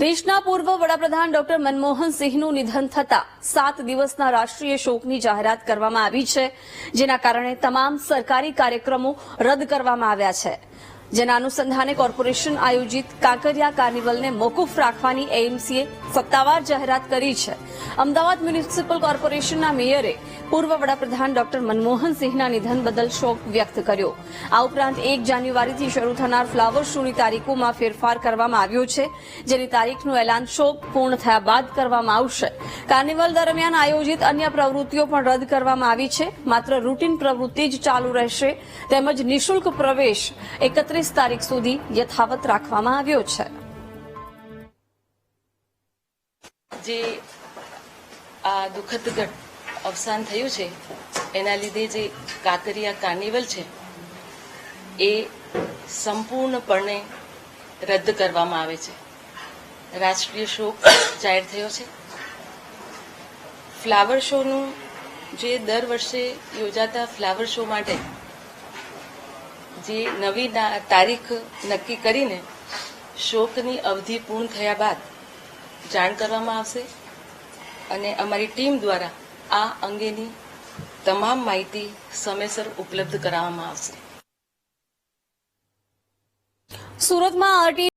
દેશના પૂર્વ વડાપ્રધાન ડોક્ટર મનમોહન સિંહનું નિધન થતા સાત દિવસના રાષ્ટ્રીય શોકની જાહેરાત કરવામાં આવી છે, જેના કારણે તમામ સરકારી કાર્યક્રમો રદ કરવામાં આવ્યા છે. જેના અનુસંધાને કોર્પોરેશન આયોજિત કાંકરિયા કાર્નિવલને મોકૂફ રાખવાની એએમસીએ સત્તાવાર જાહેરાત કરી છે. અમદાવાદ મ્યુનિસિપલ કોર્પોરેશનના મેયરે પૂર્વ વડાપ્રધાન ડોક્ટર મનમોહન સિંહના નિધન બદલ શોક વ્યક્ત કર્યો. આ ઉપરાંત એક જાન્યુઆરીથી શરૂ થનાર ફ્લાવર શોની તારીખોમાં ફેરફાર કરવામાં આવ્યો છે, જેની તારીખનું એલાન શોક પૂર્ણ થયા બાદ કરવામાં આવશે. કાર્નિવલ દરમિયાન આયોજિત અન્ય પ્રવૃત્તિઓ પણ રદ કરવામાં આવી છે, માત્ર રૂટીન પ્રવૃત્તિ જ ચાલુ રહેશે, તેમજ નિશુલ્ક પ્રવેશ એકત્રીસ તારીખ સુધી યથાવત રાખવામાં આવ્યો છે. જે આ દુઃખદ ઘટ અવસાન થયું છે. એના લીધે જે કાંકરિયા કાર્નિવલ છે, એ સંપૂર્ણપણે રદ કરવામાં આવે છે. રાષ્ટ્રીય શોક જાહેર થયો છે. ફ્લાવર શોનું જે દર વર્ષે યોજાતા ફ્લાવર શો માટે જે નવી તારીખ નક્કી કરીને શોકની અવધિ પૂર્ણ થયા બાદ જાણ કરવામાં આવશે. અને અમારી ટીમ દ્વારા આ અંગેની તમામ માહિતી સમયસર ઉપલબ્ધ કરાવવામાં આવશે. સુરતમાં આરટી